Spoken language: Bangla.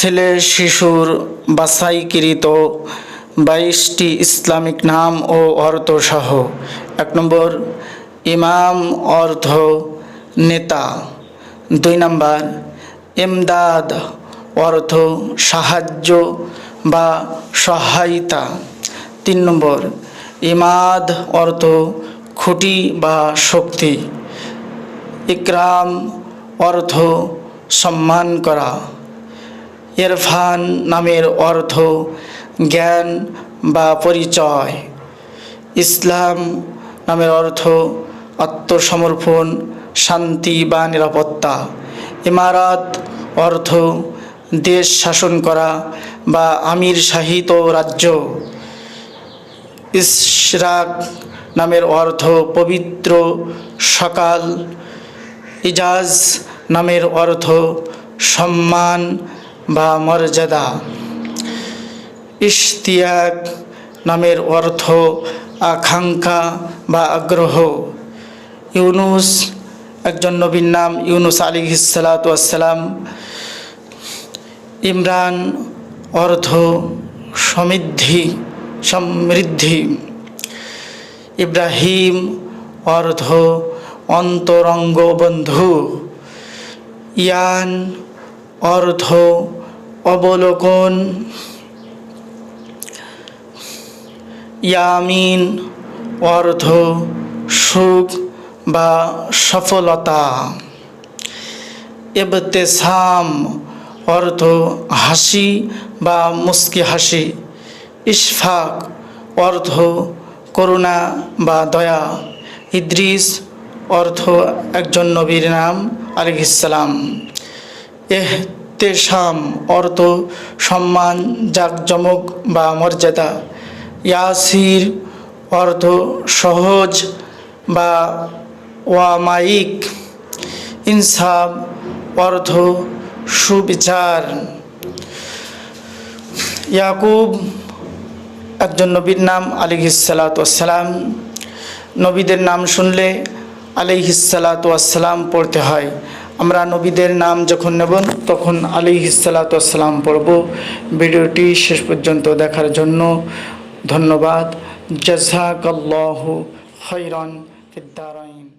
ছেলে, শিশুর বাছাইকৃত বাইশটি ইসলামিক নাম ও অর্থ সহ এক নম্বর, ইমাম অর্থ নেতা। দুই নম্বর, ইমদাদ অর্থ সাহায্য বা সহায়তা। তিন নম্বর, ইমাদ অর্থ খুঁটি বা শক্তি। ইকরাম অর্থ সম্মান করা। ইরফান নামের অর্থ জ্ঞান বা পরিচয়। ইসলাম নামের অর্থ আত্মসমর্পণ, শান্তি বা নিরাপত্তা। ইমারাত অর্থ দেশ শাসন করা বা আমির শাহিত রাজ্য। ইশরাক নামের অর্থ পবিত্র সকাল। ইজাজ নামের অর্থ সম্মান বা মর্যাদা। ইশতিয়াক নামের অর্থ আকাঙ্ক্ষা বা আগ্রহ। ইউনুস, একজন নবীর নাম ইউনুস আলী হিসালাতাম ইমরান অর্থ সমৃদ্ধি সমৃদ্ধি। ইব্রাহিম অর্থ অন্তরঙ্গ বন্ধু ইয়ান অর্থ অবলোকন। ইয়ামিন অর্থ সুখ বা সফলতা। এবতেসাম অর্থ হাসি বা মুস্কি হাসি। ইশফাক অর্থ করুণা বা দয়া। ইদ্রিস অর্থ একজন নবীর নাম আলিহিসাল্লাম এহতেশাম অর্থ, সম্মান, জাকজমক বা মর্যাদা। ইয়াসির, অর্থ, সহজ বা ওয়ামাইক ইনসাব অর্থ, সুবিচার। ইয়াকুব, একজন নবীর নাম আলিহিসালাতাম নবীদের নাম শুনলে আলিহিসালাতাম পড়তে হয়। আমরা নবীদের নাম যখন নেব, তখন আলী হিসালাতাম পড়ব। ভিডিওটি শেষ পর্যন্ত দেখার জন্য ধন্যবাদ। জাজাকাল্লাহ খৈরন ফিদ্দারাইন